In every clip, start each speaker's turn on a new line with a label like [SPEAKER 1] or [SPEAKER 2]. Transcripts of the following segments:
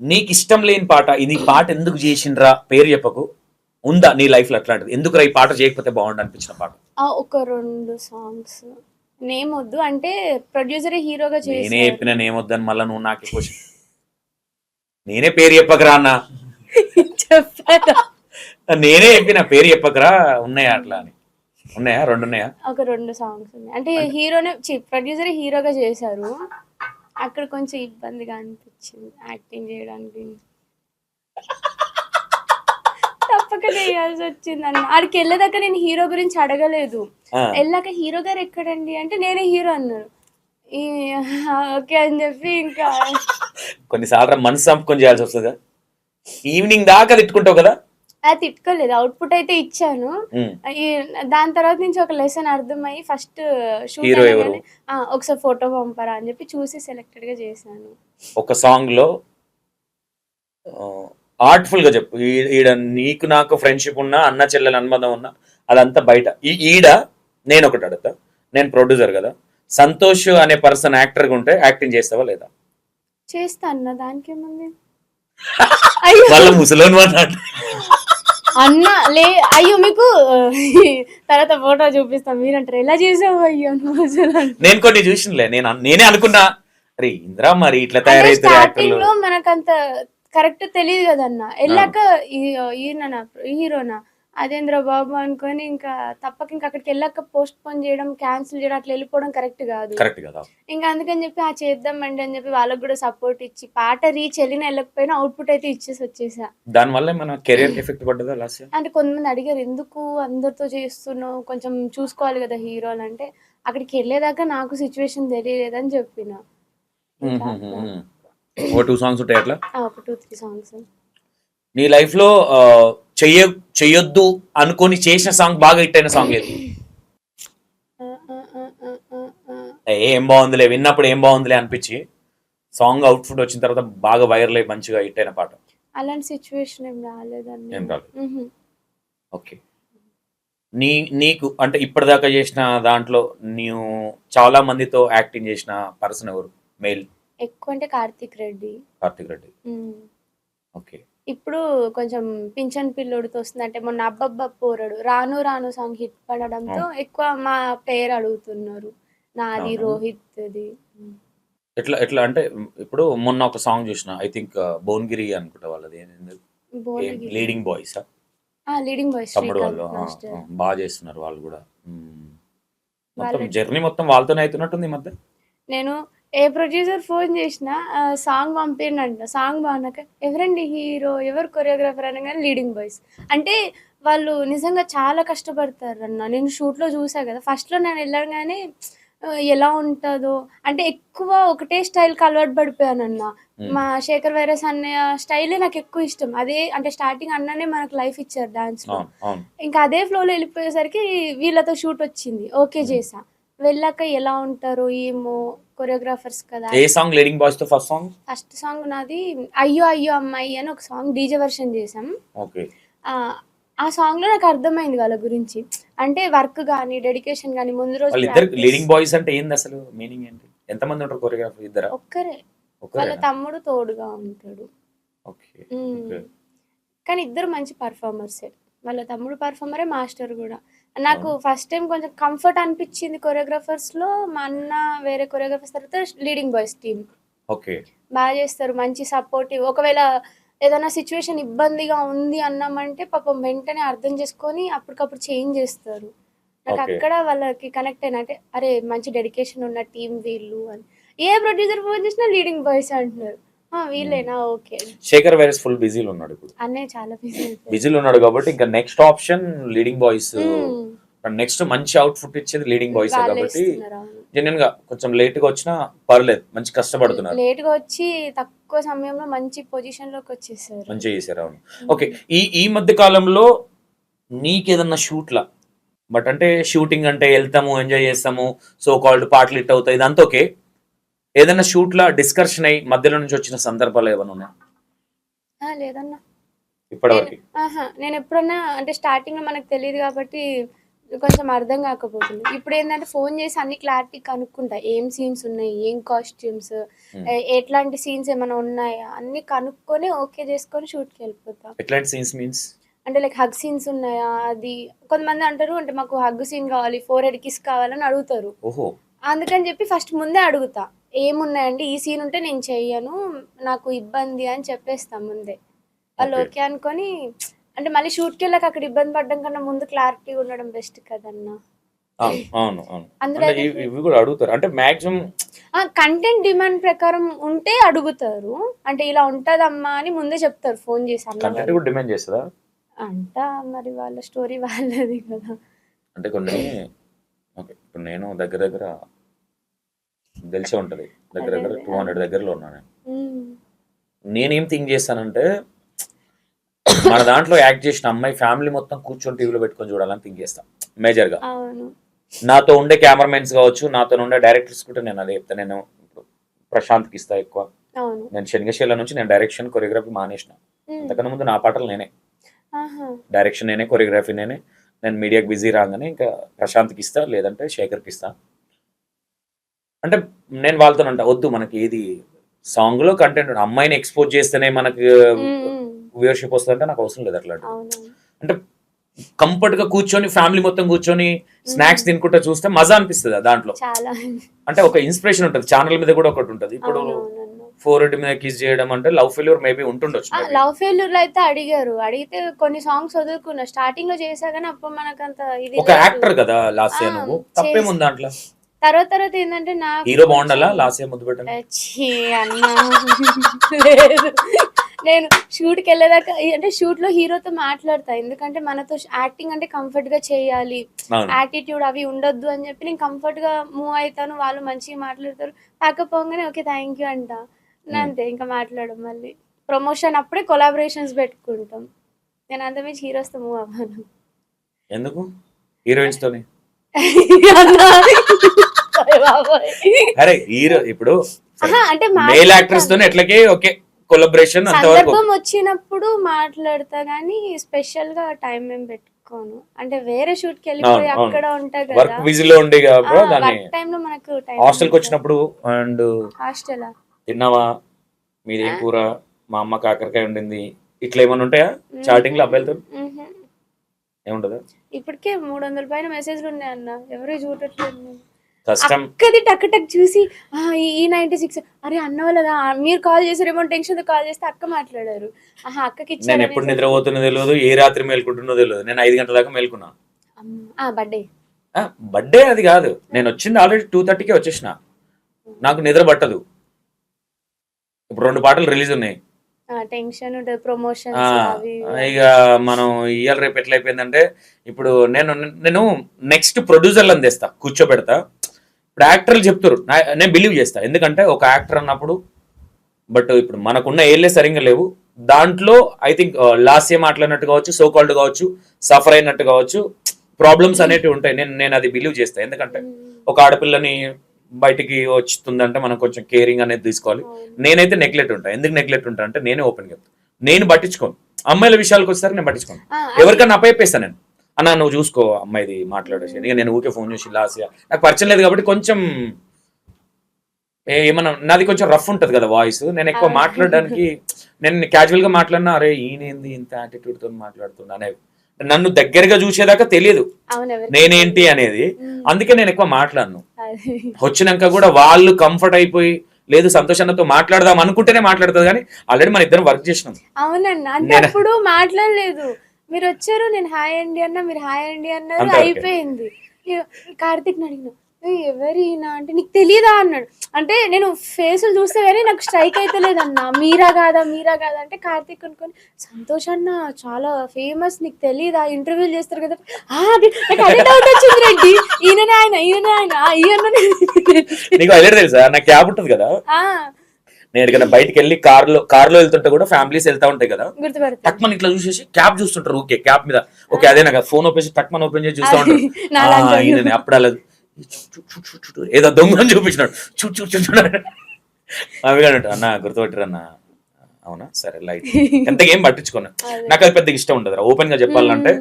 [SPEAKER 1] నీకు ఇష్టం లేని పాట ఇది పాట ఎందుకు చేసిండ్రా? పేరు చెప్పకు. ఉందా నీ లైఫ్లో అట్లాంటిది? ఎందుకు ఈ పాట చేయకపోతే బాగుండు అనిపించిన పాట?
[SPEAKER 2] ఆ, ఒక రెండు సాంగ్స్ నేమ్ వద్దు అంటే ప్రొడ్యూసర్ హీరోగా
[SPEAKER 1] నేనే
[SPEAKER 2] చేసి
[SPEAKER 1] చెప్పిన నేమొద్దని మళ్ళీ నువ్వు నాకు క్వశ్చన్ నేనే పేరు చెప్పకరా అన్న?
[SPEAKER 2] చెప్పాను
[SPEAKER 1] నేనే చెప్పిన పేరు చెప్పకరా? ఉన్నాయా అట్లా అని. ఉన్నాయా? రెండు ఉన్నాయా?
[SPEAKER 2] ఒక రెండు సాంగ్స్ ఉన్నాయి. అంటే హీరోనే ప్రొడ్యూసర్ హీరోగా చేశారు. అక్కడ కొంచెం ఇబ్బందిగా అనిపించింది యాక్టింగ్ చేయడానికి. తప్పక చేయాల్సి వచ్చింది అన్న. ఆడికి వెళ్ళేదాకా నేను హీరో గురించి అడగలేదు. వెళ్ళాక హీరో గారు ఎక్కడండి అంటే నేనే హీరో అన్నారు. ఈ ఓకే అని చెప్పి ఇంకా
[SPEAKER 1] కొన్నిసార్లు మనసు చంపుకొని చేయాల్సి వస్తుందా ఈవినింగ్ దాకా తిట్టుకుంటావు కదా?
[SPEAKER 2] అది తిట్టుకోలేదు. అవుట్పుట్ అయితే ఇచ్చాను. దాని తర్వాత నుంచి ఒక లెసన్ అర్థమయ్యి ఫస్ట్ షూట్? ఒకసారి ఫోటో పంపరా అని చెప్పి చూసి సెలెక్టెడ్గా చేశాను.
[SPEAKER 1] ఒక సాంగ్లో ఆర్ట్ఫుల్గా చెప్పు. ఈడ నీకు నాకు ఫ్రెండ్షిప్ ఉన్నా అన్న చెల్లెల అనుబంధం ఉన్నా అదంతా బయట. ఈ ఈడ నేను ఒకటి అడుగుతా. నేను ప్రొడ్యూసర్ కదా. సంతోష్ అనే పర్సన్ యాక్టర్గా ఉంటే యాక్టింగ్ చేస్తావా లేదా?
[SPEAKER 2] చేస్తా అన్న దానికి ఏముంది?
[SPEAKER 1] వాళ్ళ ముసలోని మాట్లాడు
[SPEAKER 2] అన్న లే అయ్యో మీకు తర్వాత ఫోటో చూపిస్తాం. మీరంటారు ఎలా చేసావు అయ్యో నువ్వు అసలు? అని.
[SPEAKER 1] నేను కొన్ని చూసినలే నేను నేనే అనుకున్నా. అరే ఇంద్రా మరి ఇట్లా
[SPEAKER 2] అంటే
[SPEAKER 1] తయారైతే
[SPEAKER 2] స్టార్టింగ్
[SPEAKER 1] యాక్టర్లు
[SPEAKER 2] లో మనకంత కరెక్ట్ తెలియదు కదన్న. వెళ్ళాక ఈ- హీరోనా అదేంద్ర బాబు అనుకొని ఇంకా తప్పక ఇంకా అక్కడికి వెళ్ళాక పోస్ట్ పోన్ చేయడం క్యాన్సిల్ చేయడం అట్లా వెళ్ళిపోవడం కరెక్ట్ కాదు.
[SPEAKER 1] కరెక్ట్ కదా.
[SPEAKER 2] ఇంకా అందుకని చెప్పి ఆ చేద్దామండి అని చెప్పి వాళ్ళకి కూడా సపోర్ట్ ఇచ్చి పాట రీచ్ వెళ్ళిన వెళ్ళకపోయినా అవుట్పుట్ అయితే ఇచ్చేసి వచ్చేసా.
[SPEAKER 1] దాని వల్ల మన ఎఫెక్ట్ పడ్డదా లాస్ట్
[SPEAKER 2] అంటే కొంతమంది అడిగారు ఎందుకు అందరితో చేస్తున్నావు? కొంచెం చూసుకోవాలి కదా హీరోలు అంటే అక్కడికి వెళ్ళేదాకా నాకు సిచ్యువేషన్ తెలియలేదని చెప్పిన.
[SPEAKER 1] ఓ టూ సాంగ్స్ ఉంటాయి అట్లా?
[SPEAKER 2] ఒక టూ త్రీ సాంగ్స్
[SPEAKER 1] నీ లైఫ్లో చెయ్య చెయ్యొద్దు అనుకొని చేసిన సాంగ్ బాగా హిట్ అయిన సాంగ్ ఏది? ఏ, బాగుందిలే విన్నప్పుడు ఏం బాగుందిలే అనిపించి సాంగ్ అవుట్ఫుట్ వచ్చిన తర్వాత బాగా వైరల్ అయ్యి మంచిగా హిట్ అయిన పాట.
[SPEAKER 2] అలాంటి సిచ్యువేషన్ ఏం రాలేదండి.
[SPEAKER 1] ఏం రాలేదు. ఓకే. నీ నీకు అంటే ఇప్పటిదాకా చేసిన దాంట్లో నీవు చాలా మందితో యాక్టింగ్ చేసిన పర్సన్ ఎవరు? మేల్
[SPEAKER 2] ఎక్కువ అంటే కార్తీక్ రెడ్డి.
[SPEAKER 1] కార్తిక్ రెడ్డి. ఓకే.
[SPEAKER 2] ఇప్పుడు కొంచెం పింఛన్ పిల్లోడితో వస్తుంది అంటే మొన్న అబ్బబ్బ పోరడు. రాను రాను సాంగ్ హిట్ పడడంతో ఎక్కువ మా పేరు అడుగుతున్నారు. నాది
[SPEAKER 1] అవునా?
[SPEAKER 2] రోహిత్ది.
[SPEAKER 1] ఎట్లా ఎట్లా అంటే ఇప్పుడు మొన్న ఒక సాంగ్ చూసిన ఐ థింక్ భువనగిరి అనుకుంటా వాళ్ళది. లీడింగ్ బాయ్స్
[SPEAKER 2] లీడింగ్ బాయ్స్
[SPEAKER 1] తమ్ముడు వాళ్ళు బాగా చేస్తున్నారు వాళ్ళు కూడా. మొత్తం జర్నీ మొత్తం వాళ్ళతోనే అవుతున్నట్టుంది ఈ మధ్య?
[SPEAKER 2] నేను ఏ ప్రొడ్యూసర్ ఫోన్ చేసినా సాంగ్ పంపినంట సాంగ్ బాగున్నాక ఎవరండి హీరో? ఎవరు కొరియోగ్రాఫర్ అనగానే లీడింగ్ బాయ్స్. అంటే వాళ్ళు నిజంగా చాలా కష్టపడతారు అన్న నేను షూట్లో చూసా కదా ఫస్ట్లో నేను వెళ్ళగానే ఎలా ఉంటుందో. అంటే ఎక్కువ ఒకటే స్టైల్కి అలవాటు పడిపోయానన్న.
[SPEAKER 1] మ్మ్.
[SPEAKER 2] మా శేఖర్ వైరస్ అన్నయ్య స్టైలే నాకు ఎక్కువ ఇష్టం. అదే అంటే స్టార్టింగ్ అన్ననే మనకు లైఫ్ ఇచ్చారు డాన్స్లో ఇంకా అదే ఫ్లోలో వెళ్ళిపోయేసరికి వీళ్ళతో షూట్ వచ్చింది. ఓకే చేసా. వెళ్ళాక ఎలా ఉంటారు ఏమో కొరియోగ్రాఫర్స్ కదా.
[SPEAKER 1] ఏ సాంగ్ లీడింగ్ బాయ్స్తో ఫస్ట్ సాంగ్
[SPEAKER 2] ఫస్ట్ సాంగ్ నాది అయ్యో అయ్యో అమ్మాయి అని ఒక సాంగ్ డీజే వర్షన్ చేసాం
[SPEAKER 1] ఓకే.
[SPEAKER 2] ఆ, ఆ సాంగ్లో నాకు అర్థమైంది వాళ్ళ గురించి. అంటే వర్క్ కానీ డెడికేషన్ కానీ ముందు రోజు practice
[SPEAKER 1] లీడింగ్ బాయ్స్ అంటే ఏంది అసలు మీనింగ్ ఏంటి? ఎంతమంది ఉంటారు కొరియోగ్రాఫర్ ఇద్దరా?
[SPEAKER 2] ఒక్కరే. వాళ్ళ తమ్ముడు తోడుగా ఉంటాడు.
[SPEAKER 1] ఓకే
[SPEAKER 2] కానీ ఇద్దరు మంచి పర్ఫార్మర్సే వాళ్ళ తమ్ముడు పర్ఫార్మరే మాస్టర్ కూడా. నాకు ఫస్ట్ టైం కొంచెం కంఫర్ట్ అనిపించింది కొరియోగ్రాఫర్స్లో మా అన్న వేరే కొరియోగ్రాఫర్స్ తర్వాత లీడింగ్ బాయ్స్ టీమ్
[SPEAKER 1] ఓకే.
[SPEAKER 2] బాగా చేస్తారు మంచి సపోర్టివ్ ఒకవేళ ఏదైనా సిచ్యువేషన్ ఇబ్బందిగా ఉంది అన్నామంటే పాపం వెంటనే అర్థం చేసుకొని అప్పటికప్పుడు చేంజ్ చేస్తారు. నాకు. అక్కడ వాళ్ళకి కనెక్ట్ అయిన అంటే అరే మంచి డెడికేషన్ ఉన్న టీం వీళ్ళు అని. ఏ ప్రొడ్యూసర్ ఫోన్ చేసినా లీడింగ్ బాయ్స్ అంటున్నారు. "ఆ, వీళ్ళేనా? ఓకే.
[SPEAKER 1] శేఖర్ వైరస్ ఫుల్ బిజీలో ఉన్నాడు ఇప్పుడు.
[SPEAKER 2] అన్నయ్య చాలా బిజీ
[SPEAKER 1] బిజీలో ఉన్నాడు కాబట్టి ఇంకా next option leading boys. Next మంచి అవుట్ఫుట్ ఇచ్చేది లీడింగ్ బాయ్స్ కాబట్టి జెన్యున్గా కొంచెం లేట్గా వచ్చినా పర్లేదు మంచి కష్టపడుతున్నారు.
[SPEAKER 2] లేట్గా వచ్చి తక్కువ సమయంలో మంచి పొజిషన్లోకి వచ్చేసారు.
[SPEAKER 1] మంచిగా చేశారు అవును. ఓకే ఈ ఈ మధ్య కాలంలో నీకేదన్నా షూట్లా? బట్ అంటే షూటింగ్ అంటే వెళ్తాము ఎంజాయ్ చేస్తాము సో కాల్డ్ పాటలు ఇట్ అవుతాయి ఇదంతా ఓకే. ఏదైనా షూట్లా డిస్కషన్ అయ్యి మధ్యలో నుంచి వచ్చిన సందర్భాలు ఏమైనా ఉన్నాయా?
[SPEAKER 2] ఆ, లేదన్నా.
[SPEAKER 1] ఇప్పటివరకు.
[SPEAKER 2] ఆహా నేను ఎప్పుడన్నా అంటే స్టార్టింగ్లో మనకు తెలియదు కాబట్టి కొంచెం అర్థం కాకపోతుంది. ఇప్పుడు ఏంటంటే ఫోన్ చేసి అన్ని క్లారిటీ కనుక్కుంటా. ఏం సీన్స్ ఉన్నాయి? ఏం కాస్ట్యూమ్స్? ఎట్లాంటి సీన్స్ ఏమైనా ఉన్నాయా? అన్ని కనుక్కొని ఓకే చేసుకొని షూట్కి వెళ్ళిపోతా.
[SPEAKER 1] ఎట్లాంటి సీన్స్ మీన్స్?
[SPEAKER 2] అంటే లైక్ హగ్ సీన్స్ ఉన్నాయా? అది కొంతమంది అంటారు అంటే మాకు హగ్ సీన్ కావాలి ఫోర్ హెడ్ కిస్ కావాలని అడుగుతారు. అందుకని చెప్పి ఫస్ట్ ముందే అడుగుతా. ఏమున్నాయండి? ఈ సీన్ ఉంటే నేను చెయ్యను నాకు ఇబ్బంది అని చెప్పేస్తా ముందే. వాళ్ళు. ఓకే. అనుకొని అంటే మళ్ళీ షూట్కి వెళ్ళాక అక్కడ ఇబ్బంది పడడం కన్నా ముందు క్లారిటీ ఉండడం బెస్ట్ కదన్నా.
[SPEAKER 1] అవును ఇవి- కూడా అడుగుతారు. అంటే మాక్సిమం
[SPEAKER 2] కంటెంట్ డిమాండ్ ప్రకారం ఉంటే అడుగుతారు. అంటే ఇలా ఉంటదమ్మా అని ముందే చెప్తారు ఫోన్ చేసి
[SPEAKER 1] కంటెంట్. కూడా డిమాండ్
[SPEAKER 2] అంట మరి వాళ్ళ స్టోరీ వాళ్ళది కదా.
[SPEAKER 1] అంటే కొన్ని ఓకే ఇప్పుడు నేను దగ్గర దగ్గర తెలిసే ఉంటది. దగ్గర దగ్గర టూ హండ్రెడ్ దగ్గరలో ఉన్నా నేను. థింక్ చేస్తానంటే మన దాంట్లో యాక్ట్ చేసిన అమ్మాయి ఫ్యామిలీ మొత్తం కూర్చొని టీవీలో పెట్టుకొని చూడాలని థింక్ చేస్తాను మేజర్గా నాతో ఉండే కెమెరామెన్స్ కావచ్చు నాతో ఉండే డైరెక్టర్స్ కూడా నేను అదే చెప్తాను నేను ప్రశాంత్కి ఇస్తా ఎక్కువ. నేను శనిగశీల నుంచి నేను డైరెక్షన్ కొరియోగ్రఫీ మానేసిన. అంతకన్నా ముందు నా పాటలు నేనే. డైరెక్షన్ నేనే కొరియోగ్రఫీ నేనే. నేను మీడియాకి బిజీ రాగానే ఇంకా ప్రశాంత్కి ఇస్తా లేదంటే శేఖర్కి ఇస్తా. అంటే నేను వాళ్ళతో అంట వద్దు మనకి ఏది సాంగ్లో కంటెంట్ అమ్మాయిని ఎక్స్పోజ్ చేస్తేనే మనకి. వ్యూవర్షిప్ వస్తుందంటే నాకు అవసరం లేదు అట్లా అంటే కంఫర్ట్గా కూర్చొని ఫ్యామిలీ మొత్తం కూర్చొని స్నాక్స్ తినుకుంటా చూస్తే మజా అనిపిస్తుంది దాంట్లో. అంటే ఒక ఇన్స్పిరేషన్ ఉంటుంది. ఛానల్ మీద కూడా ఒకటి ఉంటుంది. ఇప్పుడు. ఫోర్ మీద కిస్ చేయడం అంటే లవ్ ఫెయిల్యూర్ మేబీ ఉంటుండొచ్చు.
[SPEAKER 2] లవ్ ఫెయిల్యూర్లో అయితే అడిగారు. అడిగితే కొన్ని సాంగ్స్ వదులుకున్నా. స్టార్టింగ్లో చేసా కానీ అప్పుడు మనకంత ఇది
[SPEAKER 1] ఒక. యాక్టర్ కదా లాస్య
[SPEAKER 2] ఆ,
[SPEAKER 1] నువ్వు. తప్పేముంది దాంట్లో?
[SPEAKER 2] తర్వాత తర్వాత ఏంటంటే నా
[SPEAKER 1] హీరో బాగుండాలా? లాస్య ముద్దు
[SPEAKER 2] ఛీ, అన్నా. లేదు. నేను షూట్కి వెళ్ళేదాకా అంటే షూట్లో హీరోతో మాట్లాడతా. ఎందుకంటే మనతో యాక్టింగ్ అంటే కంఫర్ట్గా చేయాలి.
[SPEAKER 1] అవును.
[SPEAKER 2] యాటిట్యూడ్ అవి ఉండొద్దు అని చెప్పి నేను కంఫర్ట్గా మూవ్ అవుతాను. వాళ్ళు మంచిగా మాట్లాడతారు. పాకపోగానే ఓకే థ్యాంక్ యూ అంట. అంతే ఇంకా మాట్లాడడం మళ్ళీ. ప్రమోషన్ అప్పుడే కొలాబరేషన్స్ పెట్టుకుంటాం. నేను అంతమించి హీరోస్తో మూవ్ అవ్వను.
[SPEAKER 1] ఎందుకు? హీరోయిన్స్ తోని?
[SPEAKER 2] అన్నా.
[SPEAKER 1] అరే హీరో ఇప్పుడు
[SPEAKER 2] అంటే
[SPEAKER 1] మేల్. యాక్టర్స్ తోనే ఎట్లకే ఓకే కొలబరేషన్
[SPEAKER 2] సందర్భం వచ్చినప్పుడు మాట్లాడతా గానీ స్పెషల్గా టైం ఏం పెట్టుకోను. అంటే వేరే షూట్కి వెళ్ళిపోయి. అక్కడ ఉంటా
[SPEAKER 1] వర్క్
[SPEAKER 2] కదా
[SPEAKER 1] బిజీలో ఉండే కాబట్టి దాన్ని
[SPEAKER 2] వర్క్ టైం లో మనకు టైం
[SPEAKER 1] హాస్టల్కి వచ్చినప్పుడు అండ్
[SPEAKER 2] హాస్టల్
[SPEAKER 1] తిన్నావా? మీదేం కూర మా అమ్మ కాకరకాయ ఉండింది ఇట్లా ఏమైనా ఉంటాయా? చాటింగ్లో అబ్బాయిలతో? ఏముంటదా
[SPEAKER 2] ఇప్పటికే మూడు వందల పైన మెసేజ్లు ఉన్నాయి అన్న. ఎవరు చూడట్లేదు
[SPEAKER 1] కష్టం.
[SPEAKER 2] అక్కది టక్ టక్ చూసి "ఆ, ఈ- ఈ నైన్టీ సిక్స్ అరే అన్న వాళ్ళదా మీరు కాల్ చేసారేమో టెన్షన్తో కాల్ చేస్తే అక్క మాట్లాడారు. ఆహా అక్కకి
[SPEAKER 1] నేను ఎప్పుడు నిద్రపోతున్నో తెలియదు ఏ రాత్రి మేల్కుంటున్నో తెలియదు నేను ఐదు గంటల దాకా మేల్కున్నా.
[SPEAKER 2] ఆ బర్త్డే.
[SPEAKER 1] బర్త్డే అది కాదు. నేను వచ్చింది ఆల్రెడీ టూ థర్టీకే వచ్చేసిన. నాకు నిద్ర పట్టదు. ఇప్పుడు రెండు పాటలు రిలీజ్ ఉన్నాయి.
[SPEAKER 2] టెన్షన్ ఉంటుంది ప్రమోషన్స్
[SPEAKER 1] ఆ,
[SPEAKER 2] అవి
[SPEAKER 1] ఇక మనం ఇవాళ రేపు ఎట్లా అయిపోయిందంటే ఇప్పుడు నేను నేను నెక్స్ట్ ప్రొడ్యూసర్లను తెస్తా కూర్చోబెడతా. ఇప్పుడు యాక్టర్లు చెప్తారు. నేను బిలీవ్ చేస్తా. ఎందుకంటే ఒక యాక్టర్ అన్నప్పుడు బట్ ఇప్పుడు మనకున్న ఏళ్ళే సరిగ్గా లేవు. దాంట్లో ఐ థింక్ లాస్ట్ ఇయర్ మాట్లాడినట్టు కావచ్చు సో కాల్డ్ కావచ్చు సఫర్ అయినట్టు కావచ్చు ప్రాబ్లమ్స్ అనేటివి ఉంటాయి. నేను నేను అది బిలీవ్ చేస్తా. ఎందుకంటే ఒక ఆడపిల్లని బయటికి వస్తుందంటే మనం కొంచెం కేరింగ్ అనేది తీసుకోవాలి. నేనైతే నెగ్లెక్ట్ ఉంటా. ఎందుకు నెగ్లెక్ట్ ఉంటా అంటే నేనే ఓపెన్ చెప్తాను నేను పట్టించుకోను. అమ్మాయిల విషయాలకు వచ్చేసరికి నేను పట్టించుకోను.
[SPEAKER 2] ఆ,
[SPEAKER 1] ఎవరికన్నా అప్పయిస్తాను నేను. అన్న నువ్వు చూసుకో అమ్మాయిది మాట్లాడేసి. ఇక నేను ఊకే ఫోన్ చేసి లాస్ట్ నాకు పరిచయం లేదు కాబట్టి కొంచెం ఏమన్నా నాది కొంచెం రఫ్ ఉంటది కదా వాయిస్. నేను ఎక్కువ. మాట్లాడడానికి నేను క్యాజువల్గా మాట్లాడినా అరే ఈయనేంది ఇంత యాటిట్యూడ్తో మాట్లాడుతున్నా అనే నన్ను దగ్గరగా చూసేదాకా తెలియదు. నేనేంటి అనేది. అందుకే నేను ఎక్కువ మాట్లాడను. వచ్చినాక కూడా వాళ్ళు కంఫర్ట్ అయిపోయి లేదు సంతోషంతో మాట్లాడదాం అనుకుంటేనే మాట్లాడుతుంది కానీ ఆల్రెడీ మన ఇద్దరం వర్క్ చేసినాం.
[SPEAKER 2] అవునన్నా మాట్లాడలేదు. మీరు వచ్చారు నేను హాయ్ అండి అన్న మీరు హాయ్ అండి అన్నారు. అయిపోయింది. కార్తీక్ అడిగిన ఎవరినా? అంటే నీకు తెలియదా అన్నాడు. అంటే నేను ఫేసులు చూస్తే కానీ నాకు స్ట్రైక్ అయితే లేదన్న. మీరా కాదా మీరా కాదా? అంటే కార్తీక్ అనుకొని సంతోష్ అన్న చాలా ఫేమస్ నీకు తెలియదా ఇంటర్వ్యూలు చేస్తారు కదా. "ఆ, అది నాకు అదే డౌట్ వచ్చింది రెడ్డి. ఈయననే ఆయన ఈయననే ఆయన.
[SPEAKER 1] నీకు హైలైట్ తెలుసా? నా క్యాబ్ ఉంటుంది కదా. నేను ఎక్కడికైనా బయటికి వెళ్ళి కార్లో కార్లో వెళ్తుంటే కూడా ఫ్యామిలీస్ వెళ్తా ఉంటాయి కదా. టక్మన్ ఇట్లా చూసేసి క్యాబ్ చూస్తుంటారు. ఓకే క్యాబ్ మీద. ఓకే అదే నాకు ఫోన్ ఓపెన్ చేసి టక్మన్ ఓపెన్ చేసి చూస్తా ఉంటారు. అప్పుడు అలా ఏదో దొంగని చూపించినాడు. చూ చూ చూ చూడాడు అవి కానీ అన్న అవునా? సరే లైట్. ఎంతగా ఏం పట్టించుకోను.
[SPEAKER 2] అదే.
[SPEAKER 1] నాకు అది పెద్దగా ఇష్టం ఉండదు ఓపెన్గా చెప్పాలంటే.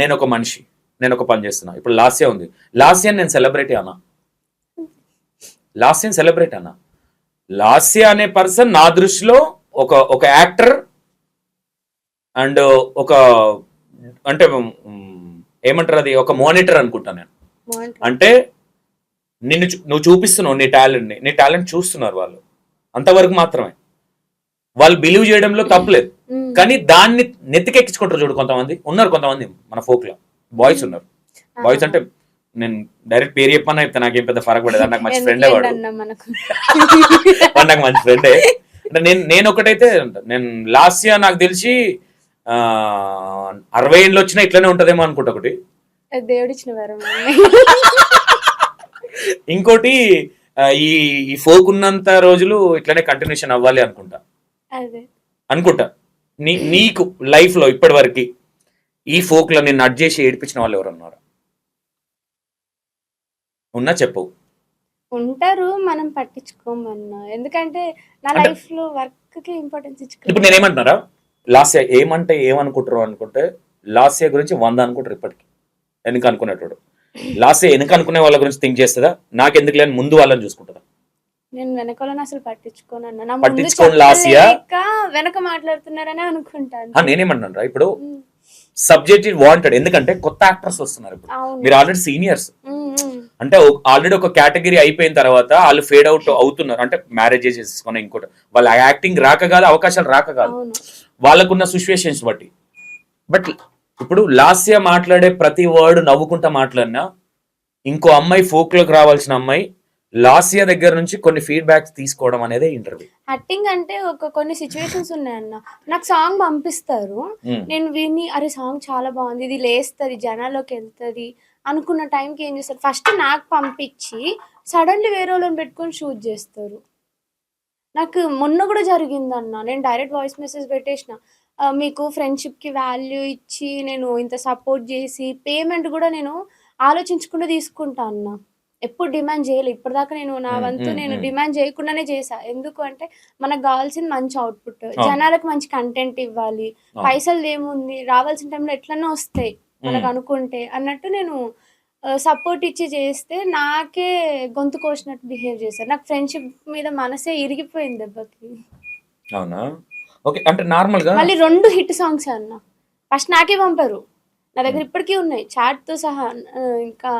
[SPEAKER 1] నేను ఒక మనిషి. నేను ఒక పని చేస్తున్నా. ఇప్పుడు లాస్య ఉంది. లాస్య నేను సెలబ్రిటీ అన్నా. లాస్య సెలబ్రిటీ అన్నా. లాస్య అనే పర్సన్ నా దృష్టిలో ఒక ఒక యాక్టర్ అండ్ ఒక అంటే ఏమంటారు అది? ఒక మానిటర్ అనుకుంటా నేను. అంటే నిన్ను నువ్వు చూపిస్తున్నావు నీ టాలెంట్ని నీ టాలెంట్ చూస్తున్నారు వాళ్ళు. అంతవరకు మాత్రమే. వాళ్ళు బిలీవ్ చేయడంలో తప్పలేదు. కానీ దాన్ని నెత్తికెక్కించుకుంటారు చూడు కొంతమంది. ఉన్నారు కొంతమంది మన folk లో బాయ్స్ ఉన్నారు. బాయ్స్ అంటే నేను డైరెక్ట్ పేరు చెప్పన్నా చెప్తా నాకేం పెద్ద ఫరక్ పడేది నాకు మంచి ఫ్రెండే వాడు. నాకు మంచి ఫ్రెండే అంటే నేను నేను ఒకటైతే నేను లాస్ట్ ఇయర్ నాకు తెలిసి ఆ, అరవై ఏళ్ళు వచ్చినా ఇట్లానే ఉంటదేమో అనుకుంటా ఒకటి.
[SPEAKER 2] అది దేవుడిచ్చిన వరం
[SPEAKER 1] ఇంకోటి ఈ ఈ ఫోక్ ఉన్నంత రోజులు ఇట్లానే కంటిన్యూషన్ అవ్వాలి అనుకుంటా. అనుకుంటా. నీ నీకు లైఫ్లో ఇప్పటి వరకు ఈ ఫోక్లో నిన్ను అడ్ చేసి ఏడిపించిన వాళ్ళు ఎవరు ఉన్నారు? ఉన్నా చెప్పు.
[SPEAKER 2] ఉంటారు మనం పట్టించుకోమన్నా. ఎందుకంటే నా
[SPEAKER 1] అంటే-
[SPEAKER 2] లైఫ్లో వర్క్కి ఇంపార్టెన్స్
[SPEAKER 1] ఇప్పుడు
[SPEAKER 2] ఇచ్చుకో
[SPEAKER 1] నేనేమంటున్నారా? లాస్ట్ ఇయర్ ఏమంటే ఏమనుకుంటారు అనుకుంటే లాస్ట్ ఇయర్ గురించి వంద అనుకుంటారు ఇప్పటికి. వెనుక అనుకునేటోడు. లాస్ట్ ఇయర్ వెనుక అనుకునే వాళ్ళ గురించి థింక్ చేస్తుందా? నాకు ఎందుకు లేని ముందు వాళ్ళని చూసుకుంటుందా?
[SPEAKER 2] నేను వెనకాలను అసలు పట్టించుకోను అన్న నా ముందు
[SPEAKER 1] పట్టించుకోను లాస్యా?
[SPEAKER 2] చెప్పలేక వెనక మాట్లాడుతున్నారని అనుకుంటాను.
[SPEAKER 1] ఆ, ఇప్పుడు
[SPEAKER 2] ఉమ్,
[SPEAKER 1] సబ్జెక్ట్ వాంటెడ్ ఎందుకంటే కొత్త యాక్టర్స్ వస్తున్నారు ఇప్పుడు.
[SPEAKER 2] అవును.
[SPEAKER 1] మీరు ఆల్రెడీ సీనియర్స్
[SPEAKER 2] ఉమ్,
[SPEAKER 1] అంటే ఆల్రెడీ ఒక కేటగిరీ అయిపోయిన తర్వాత వాళ్ళు ఫేడ్ అవుట్ అవుతున్నారు. అంటే మ్యారేజ్ చేసుకుని ఇంకోటి. వాళ్ళ యాక్టింగ్ రాక కాదు అవకాశాలు రాక కాదు. వాళ్ళకున్న సిచ్యువేషన్స్ బట్టి. బట్ ఇప్పుడు లాస్య మాట్లాడే ప్రతి వర్డ్ నవ్వుకుంటా మాట్లాడినా ఇంకో అమ్మాయి folk లోకి రావాల్సిన అమ్మాయి లాస్య దగ్గర నుంచి కొన్ని ఫీడ్బ్యాక్స్ తీసుకోవడం అనేది ఇంటర్వ్యూ
[SPEAKER 2] యాక్టింగ్ అంటే ఒక కొన్ని సిచ్యువేషన్స్ ఉన్నాయన్న. నాకు సాంగ్ పంపిస్తారు. నేను విని అరే సాంగ్ చాలా బాగుంది. ఇది లేస్తుంది జనాల్లోకి వెళ్తుంది అనుకున్న టైంకి ఏం చేస్తారు? ఫస్ట్ నాకు పంపించి సడన్లీ వేరే వాళ్ళని పెట్టుకొని షూట్ చేస్తారు. నాకు మొన్న కూడా జరిగిందన్న. నేను డైరెక్ట్ వాయిస్ మెసేజ్ పెట్టేసిన. మీకు ఫ్రెండ్షిప్కి వాల్యూ ఇచ్చి నేను ఇంత సపోర్ట్ చేసి పేమెంట్ కూడా నేను ఆలోచించకుండా తీసుకుంటా అన్న. ఎప్పుడు డిమాండ్ చేయలేదు ఇప్పటిదాకా నేను నా వంతు నేను. డిమాండ్ చేయకుండానే చేసా ఎందుకు అంటే మనకు కావాల్సింది మంచి అవుట్పుట్. జనాలకు మంచి కంటెంట్ ఇవ్వాలి. పైసలు ఏముంది? రావాల్సిన టైంలో ఎట్లనో వస్తాయి మనకు. అనుకుంటే. అన్నట్టు నేను సపోర్ట్ ఇచ్చి చేస్తే నాకే గొంతు కోసినట్టు బిహేవ్ చేశారు. నాకు ఫ్రెండ్షిప్ మీద మనసే ఇరిగిపోయింది దెబ్బకి.
[SPEAKER 1] అవునా? ఓకే అంటే నార్మల్గా
[SPEAKER 2] మళ్ళీ రెండు హిట్ సాంగ్స్ అన్న. ఫస్ట్ నాకే పంపారు. నా దగ్గర ఇప్పటికీ ఉన్నాయి. చాట్తో సహా ఇంకా